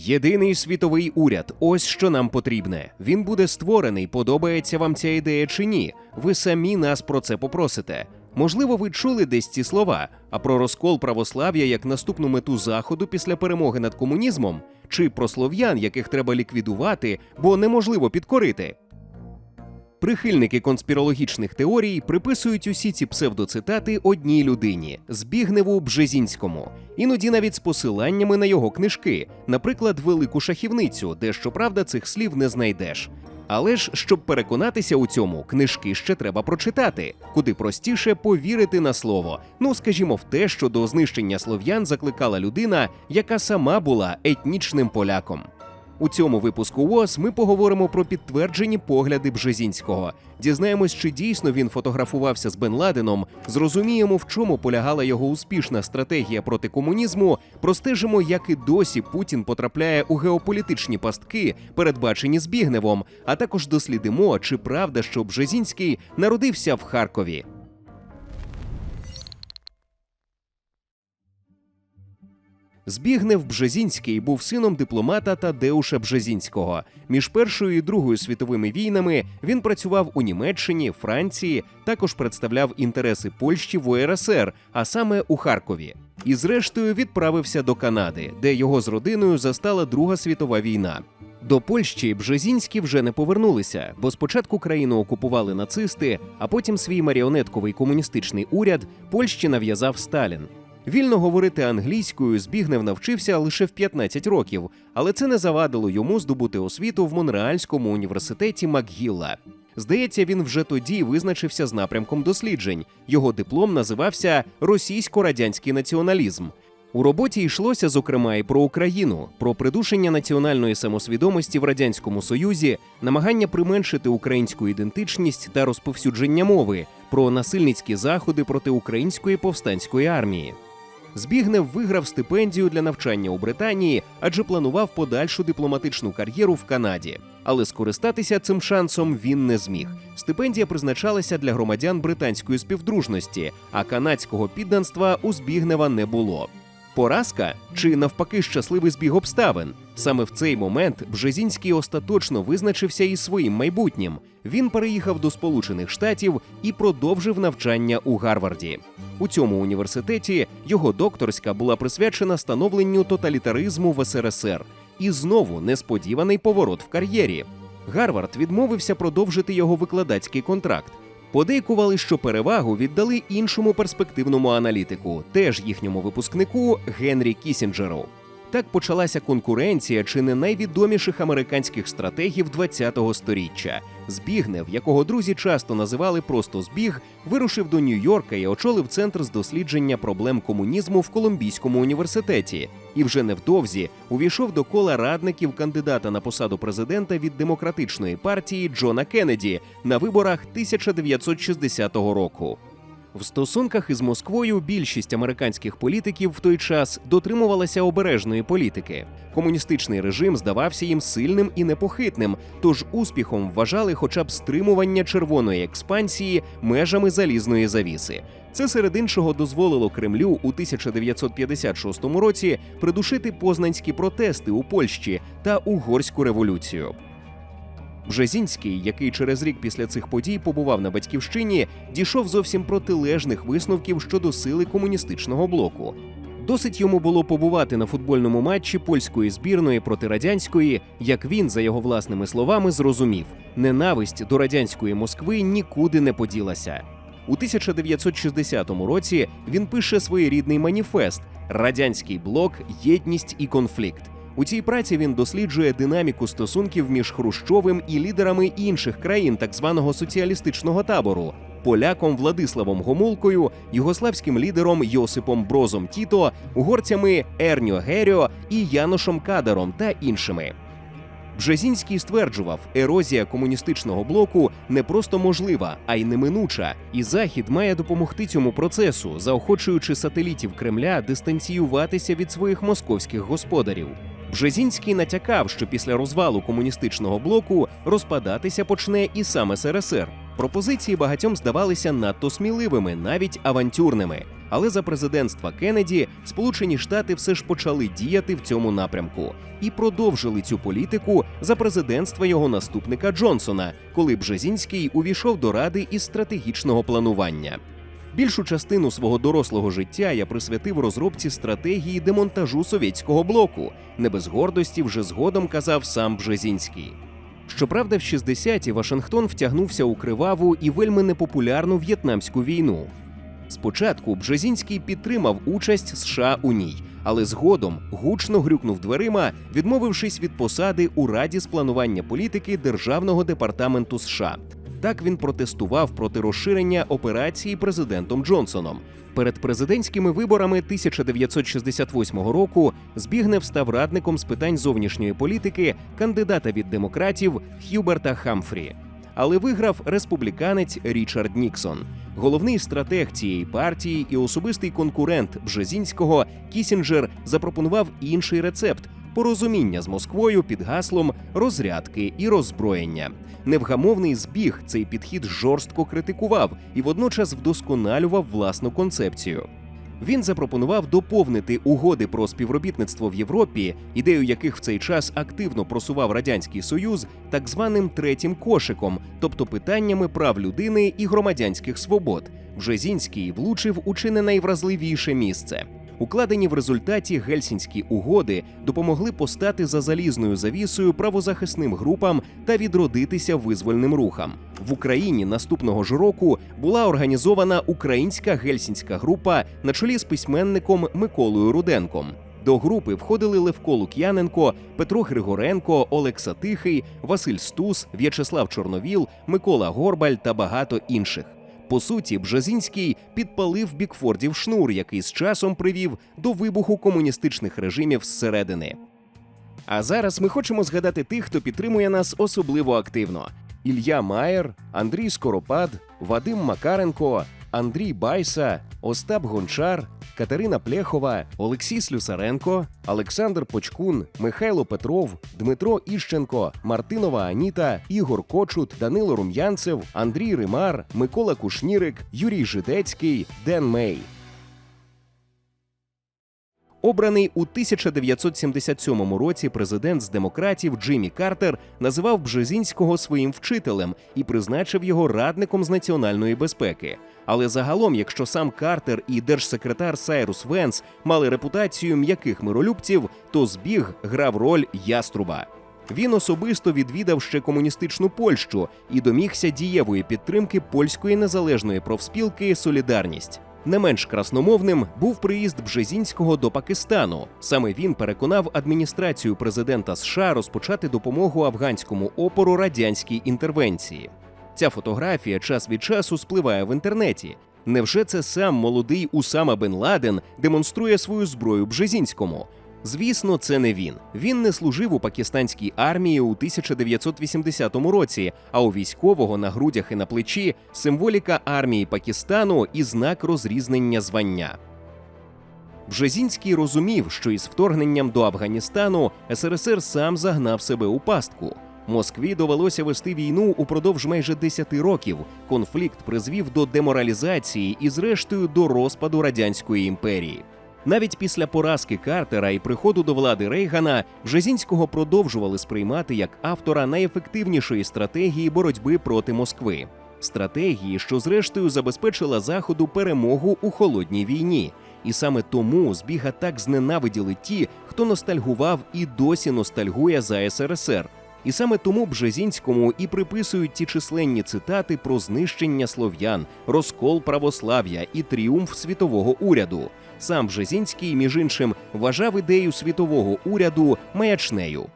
Єдиний світовий уряд ось що нам потрібне. Він буде створений, подобається вам ця ідея чи ні. Ви самі нас про це попросите. Можливо, ви чули десь ці слова, а про розкол православ'я як наступну мету заходу після перемоги над комунізмом, чи про слов'ян, яких треба ліквідувати, бо неможливо підкорити. Прихильники конспірологічних теорій приписують усі ці псевдоцитати одній людині Збігневу Бжезінському, іноді навіть з посиланнями на його книжки, наприклад, велику шахівницю, де щоправда цих слів не знайдеш. Але ж щоб переконатися у цьому, книжки ще треба прочитати, куди простіше повірити на слово. Ну скажімо, в те, що до знищення слов'ян закликала людина, яка сама була етнічним поляком. У цьому випуску УОС ми поговоримо про підтверджені погляди Бжезінського. Дізнаємось, чи дійсно він фотографувався з Бен Ладеном, зрозуміємо, в чому полягала його успішна стратегія проти комунізму. Простежимо, як і досі Путін потрапляє у геополітичні пастки, передбачені Збігневом. А також дослідимо, чи правда, що Бжезінський народився в Харкові. Збігнев Бжезінський був сином дипломата Тадеуша Бжезінського. Між Першою і Другою світовими війнами він працював у Німеччині, Франції, також представляв інтереси Польщі в УРСР, а саме у Харкові. І зрештою відправився до Канади, де його з родиною застала Друга світова війна. До Польщі Бжезінські вже не повернулися, бо спочатку країну окупували нацисти, а потім свій маріонетковий комуністичний уряд Польщі нав'язав Сталін. Вільно говорити англійською Збігнев навчився лише в 15 років, але це не завадило йому здобути освіту в Монреальському університеті Макгілла. Здається, він вже тоді визначився з напрямком досліджень. Його диплом називався Російсько-радянський націоналізм. У роботі йшлося зокрема і про Україну, про придушення національної самосвідомості в радянському союзі, намагання применшити українську ідентичність та розповсюдження мови, про насильницькі заходи проти української повстанської армії. Збігнев виграв стипендію для навчання у Британії, адже планував подальшу дипломатичну кар'єру в Канаді. Але скористатися цим шансом він не зміг. Стипендія призначалася для громадян британської співдружності, а канадського підданства у Збігнева не було. Поразка чи навпаки щасливий збіг обставин. Саме в цей момент Бжезінський остаточно визначився із своїм майбутнім. Він переїхав до Сполучених Штатів і продовжив навчання у Гарварді. У цьому університеті його докторська була присвячена становленню тоталітаризму в СРСР. І знову несподіваний поворот в кар'єрі. Гарвард відмовився продовжити його викладацький контракт. Подейкували, що перевагу віддали іншому перспективному аналітику, теж їхньому випускнику Генрі Кісінджеру. Так почалася конкуренція чи не найвідоміших американських стратегів ХХ століття. Збігнев, якого друзі часто називали просто збіг, вирушив до Нью-Йорка і очолив центр з дослідження проблем комунізму в Колумбійському університеті. І вже невдовзі увійшов до кола радників кандидата на посаду президента від демократичної партії Джона Кеннеді на виборах 1960 року. В стосунках із Москвою більшість американських політиків в той час дотримувалася обережної політики. Комуністичний режим здавався їм сильним і непохитним, тож успіхом вважали хоча б стримування червоної експансії межами залізної завіси. Це серед іншого дозволило Кремлю у 1956 році придушити познанські протести у Польщі та угорську революцію. Бжезінський, який через рік після цих подій побував на батьківщині, дійшов зовсім протилежних висновків щодо сили комуністичного блоку. Досить йому було побувати на футбольному матчі польської збірної проти радянської, як він, за його власними словами, зрозумів, ненависть до радянської Москви нікуди не поділася. У 1960 році він пише своєрідний маніфест Радянський блок, єдність і конфлікт. У цій праці він досліджує динаміку стосунків між Хрущовим і лідерами інших країн так званого соціалістичного табору. Поляком Владиславом Гомулкою, югославським лідером Йосипом Брозом Тіто, угорцями Ерньо Геріо і Яношем Кадаром та іншими. Бжезінський стверджував, ерозія комуністичного блоку не просто можлива, а й неминуча, і Захід має допомогти цьому процесу, заохочуючи сателітів Кремля дистанціюватися від своїх московських господарів. Бжезінський натякав, що після розвалу комуністичного блоку розпадатися почне і сам СРСР. Пропозиції багатьом здавалися надто сміливими, навіть авантюрними. Але за президентства Кеннеді Сполучені Штати все ж почали діяти в цьому напрямку і продовжили цю політику за президентства його наступника Джонсона, коли Бжезінський увійшов до ради із стратегічного планування. Більшу частину свого дорослого життя я присвятив розробці стратегії демонтажу совєтського блоку. Не без гордості вже згодом казав сам Бжезінський. Щоправда, в 60-ті Вашингтон втягнувся у криваву і вельми непопулярну в'єтнамську війну. Спочатку Бжезінський підтримав участь США у ній, але згодом гучно грюкнув дверима, відмовившись від посади у Раді з планування політики Державного департаменту США. Так він протестував проти розширення операції президентом Джонсоном. Перед президентськими виборами 1968 року Збігнев став радником з питань зовнішньої політики кандидата від демократів Х'юберта Хамфрі. Але виграв республіканець Річард Ніксон. Головний стратег цієї партії і особистий конкурент Бжезінського Кісінджер запропонував інший рецепт порозуміння з Москвою під гаслом розрядки і роззброєння. Невгамовний збіг цей підхід жорстко критикував і водночас вдосконалював власну концепцію. Він запропонував доповнити угоди про співробітництво в Європі, ідею яких в цей час активно просував радянський союз, так званим третім кошиком, тобто питаннями прав людини і громадянських свобод. Бжезінський влучив у чи не найвразливіше місце. Укладені в результаті гельсінські угоди допомогли постати за залізною завісою правозахисним групам та відродитися визвольним рухам. В Україні наступного ж року була організована українська гельсінська група на чолі з письменником Миколою Руденком. До групи входили Левко Лук'яненко, Петро Григоренко, Олекса Тихий, Василь Стус, В'ячеслав Чорновіл, Микола Горбаль та багато інших. По суті, Бжезінський підпалив Бікфордів шнур, який з часом привів до вибуху комуністичних режимів зсередини. А зараз ми хочемо згадати тих, хто підтримує нас особливо активно: Ілья Маєр, Андрій Скоропад, Вадим Макаренко, Андрій Байса, Остап Гончар, Катерина Плєхова, Олексій Слюсаренко, Олександр Почкун, Михайло Петров, Дмитро Іщенко, Мартинова Аніта, Ігор Кочут, Данило Рум'янцев, Андрій Римар, Микола Кушнірик, Юрій Жидецький, Ден Мей. Обраний у 1977 році президент з демократів Джиммі Картер називав Бжезінського своїм вчителем і призначив його радником з національної безпеки. Але загалом, якщо сам Картер і держсекретар Сайрус Венс мали репутацію м'яких миролюбців, то збіг грав роль яструба. Він особисто відвідав ще комуністичну Польщу і домігся дієвої підтримки польської незалежної профспілки Солідарність. Не менш красномовним був приїзд Бжезінського до Пакистану. Саме він переконав адміністрацію президента США розпочати допомогу афганському опору радянській інтервенції. Ця фотографія час від часу спливає в інтернеті. Невже це сам молодий Усама Бен Ладен демонструє свою зброю Бжезінському? Звісно, це не він. Він не служив у пакистанській армії у 1980 році, а у військового на грудях і на плечі символіка армії Пакистану і знак розрізнення звання. Бжезінський розумів, що із вторгненням до Афганістану СРСР сам загнав себе у пастку. Москві довелося вести війну упродовж майже 10 років. Конфлікт призвів до деморалізації і, зрештою, до розпаду радянської імперії. Навіть після поразки Картера і приходу до влади Рейгана Бжезінського продовжували сприймати як автора найефективнішої стратегії боротьби проти Москви. Стратегії, що зрештою забезпечила Заходу перемогу у холодній війні. І саме тому збіга так зненавиділи ті, хто ностальгував і досі ностальгує за СРСР. І саме тому Бжезінському і приписують ті численні цитати про знищення слов'ян, розкол православ'я і тріумф світового уряду. Сам Бжезінський, між іншим, вважав ідею світового уряду маячнею.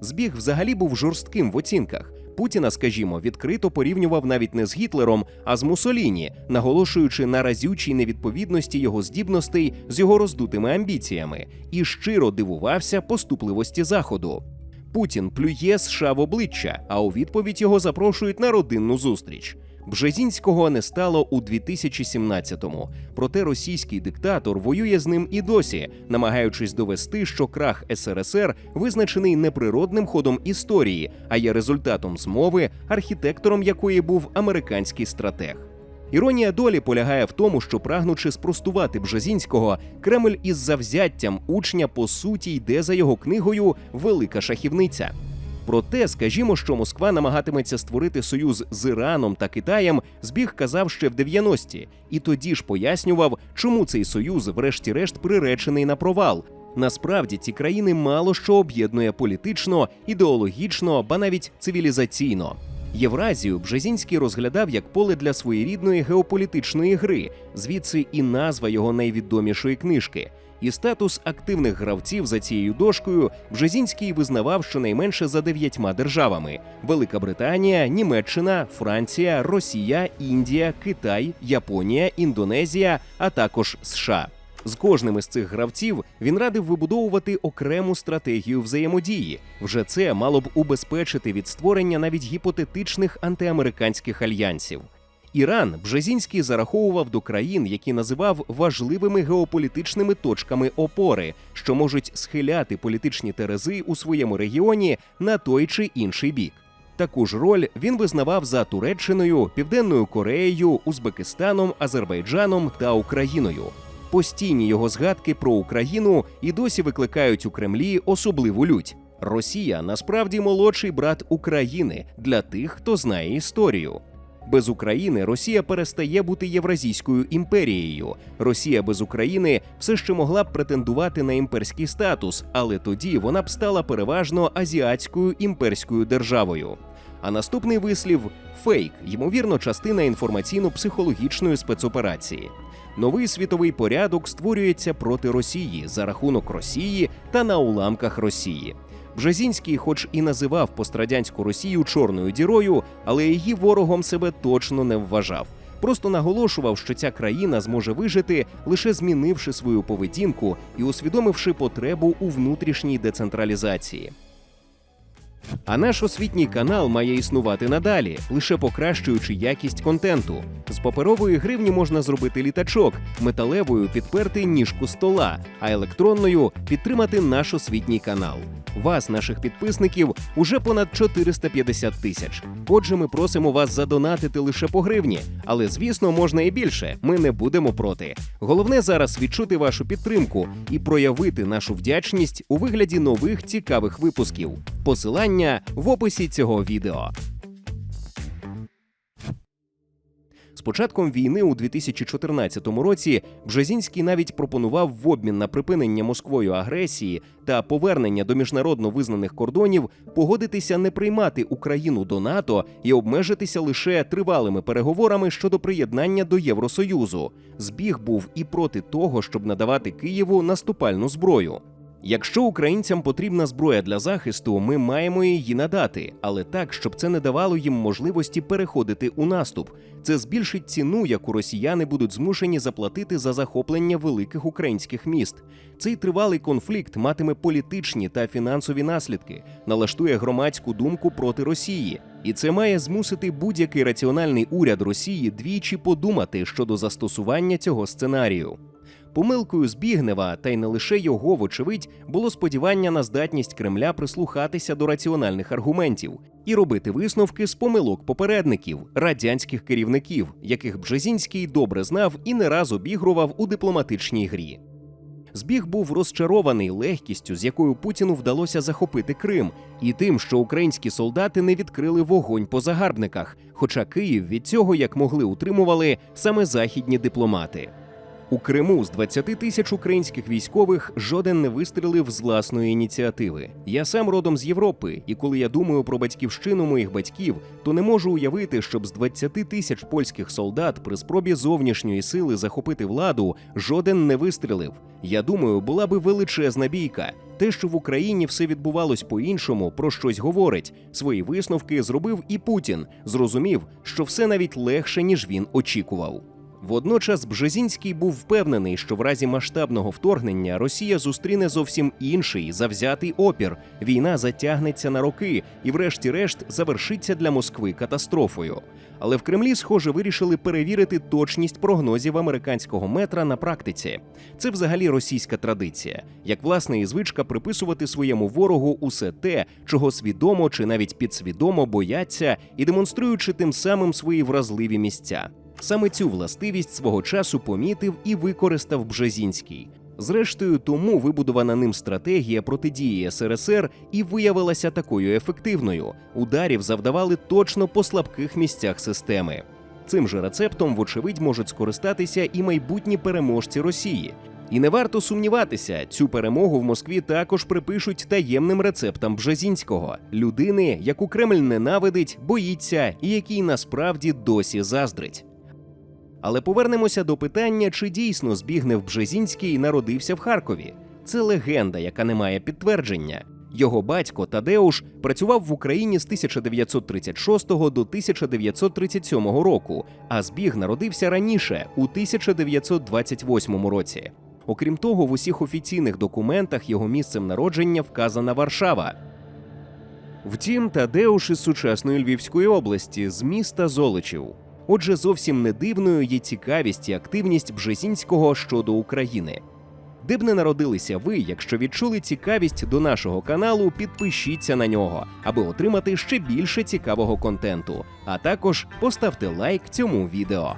Збіг взагалі був жорстким в оцінках. Путіна, скажімо, відкрито порівнював навіть не з Гітлером, а з Мусоліні, наголошуючи на разючій невідповідності його здібностей з його роздутими амбіціями, і щиро дивувався поступливості Заходу. Путін плює США в обличчя, а у відповідь його запрошують на родинну зустріч. Бжезінського не стало у 2017-му. Проте російський диктатор воює з ним і досі, намагаючись довести, що крах СРСР визначений не природним ходом історії, а є результатом змови, архітектором якої був американський стратег. Іронія долі полягає в тому, що прагнучи спростувати Бжезінського, Кремль із завзяттям учня по суті йде за його книгою Велика шахівниця. Проте, скажімо, що Москва намагатиметься створити союз з Іраном та Китаєм, збіг казав ще в 90-ті, і тоді ж пояснював, чому цей союз, врешті-решт, приречений на провал. Насправді ці країни мало що об'єднує політично, ідеологічно, ба навіть цивілізаційно. Євразію Бжезінський розглядав як поле для своєрідної геополітичної гри, звідси і назва його найвідомішої книжки. І статус активних гравців за цією дошкою Бжезінський визнавав щонайменше за дев'ятьма державами: Велика Британія, Німеччина, Франція, Росія, Індія, Китай, Японія, Індонезія, а також США. З кожним із цих гравців він радив вибудовувати окрему стратегію взаємодії. Вже це мало б убезпечити від створення навіть гіпотетичних антиамериканських альянсів. Іран Бжезінський зараховував до країн, які називав важливими геополітичними точками опори, що можуть схиляти політичні терези у своєму регіоні на той чи інший бік. Таку ж роль він визнавав за Туреччиною, Південною Кореєю, Узбекистаном, Азербайджаном та Україною. Постійні його згадки про Україну і досі викликають у Кремлі особливу лють. Росія насправді молодший брат України для тих, хто знає історію. Без України Росія перестає бути Євразійською імперією. Росія без України все ще могла б претендувати на імперський статус, але тоді вона б стала переважно азіатською імперською державою. А наступний вислів фейк, ймовірно, частина інформаційно-психологічної спецоперації. Новий світовий порядок створюється проти Росії за рахунок Росії та на уламках Росії. Бжезінський, хоч і називав пострадянську Росію чорною дірою, але її ворогом себе точно не вважав. Просто наголошував, що ця країна зможе вижити, лише змінивши свою поведінку і усвідомивши потребу у внутрішній децентралізації. А наш освітній канал має існувати надалі, лише покращуючи якість контенту. З паперової гривні можна зробити літачок, металевою підперти ніжку стола, а електронною підтримати наш освітній канал. Вас, наших підписників, уже понад 450 тисяч. Отже, ми просимо вас задонатити лише по гривні, але звісно, можна і більше. Ми не будемо проти. Головне зараз відчути вашу підтримку і проявити нашу вдячність у вигляді нових цікавих випусків. Посилання в описі цього відео. З початком війни у 2014 році Бжезінський навіть пропонував в обмін на припинення Москвою агресії та повернення до міжнародно визнаних кордонів погодитися не приймати Україну до НАТО і обмежитися лише тривалими переговорами щодо приєднання до Євросоюзу. Збіг був і проти того, щоб надавати Києву наступальну зброю. Якщо українцям потрібна зброя для захисту, ми маємо її надати, але так, щоб це не давало їм можливості переходити у наступ. Це збільшить ціну, яку росіяни будуть змушені заплатити за захоплення великих українських міст. Цей тривалий конфлікт матиме політичні та фінансові наслідки, налаштує громадську думку проти Росії. І це має змусити будь-який раціональний уряд Росії двічі подумати щодо застосування цього сценарію. Помилкою Збігнева, та й не лише його, вочевидь, було сподівання на здатність Кремля прислухатися до раціональних аргументів і робити висновки з помилок попередників, радянських керівників, яких Бжезінський добре знав і не раз обігрував у дипломатичній грі. Збіг був розчарований легкістю, з якою Путіну вдалося захопити Крим, і тим, що українські солдати не відкрили вогонь по загарбниках, хоча Київ від цього як могли утримували саме західні дипломати. У Криму з 20 тисяч українських військових жоден не вистрілив з власної ініціативи. Я сам родом з Європи, і коли я думаю про батьківщину моїх батьків, то не можу уявити, щоб з 20 тисяч польських солдат при спробі зовнішньої сили захопити владу жоден не вистрілив. Я думаю, була би величезна бійка. Те, що в Україні все відбувалось по-іншому, про щось говорить. Свої висновки зробив і Путін. Зрозумів, що все навіть легше ніж він очікував. Водночас Бжезінський був впевнений, що в разі масштабного вторгнення Росія зустріне зовсім інший завзятий опір. Війна затягнеться на роки і, врешті-решт, завершиться для Москви катастрофою. Але в Кремлі, схоже, вирішили перевірити точність прогнозів американського метра на практиці. Це взагалі російська традиція, як власне і звичка приписувати своєму ворогу усе те, чого свідомо чи навіть підсвідомо бояться, і демонструючи тим самим свої вразливі місця. Саме цю властивість свого часу помітив і використав Бжезінський. Зрештою, тому вибудована ним стратегія протидії СРСР і виявилася такою ефективною. Ударів завдавали точно по слабких місцях системи. Цим же рецептом, вочевидь, можуть скористатися і майбутні переможці Росії. І не варто сумніватися, цю перемогу в Москві також припишуть таємним рецептам Бжезінського людини, яку Кремль ненавидить, боїться і якій насправді досі заздрить. Але повернемося до питання, чи дійсно Збігнев Бжезінський народився в Харкові. Це легенда, яка не має підтвердження. Його батько Тадеуш працював в Україні з 1936 до 1937 року, а Збіг народився раніше, у 1928 році. Окрім того, в усіх офіційних документах його місцем народження вказана Варшава. Втім, Тадеуш із сучасної Львівської області, з міста Золочів. Отже, зовсім не дивною є цікавість і активність Бжезінського щодо України. Де б не народилися ви, якщо відчули цікавість до нашого каналу, підпишіться на нього, аби отримати ще більше цікавого контенту. А також поставте лайк цьому відео.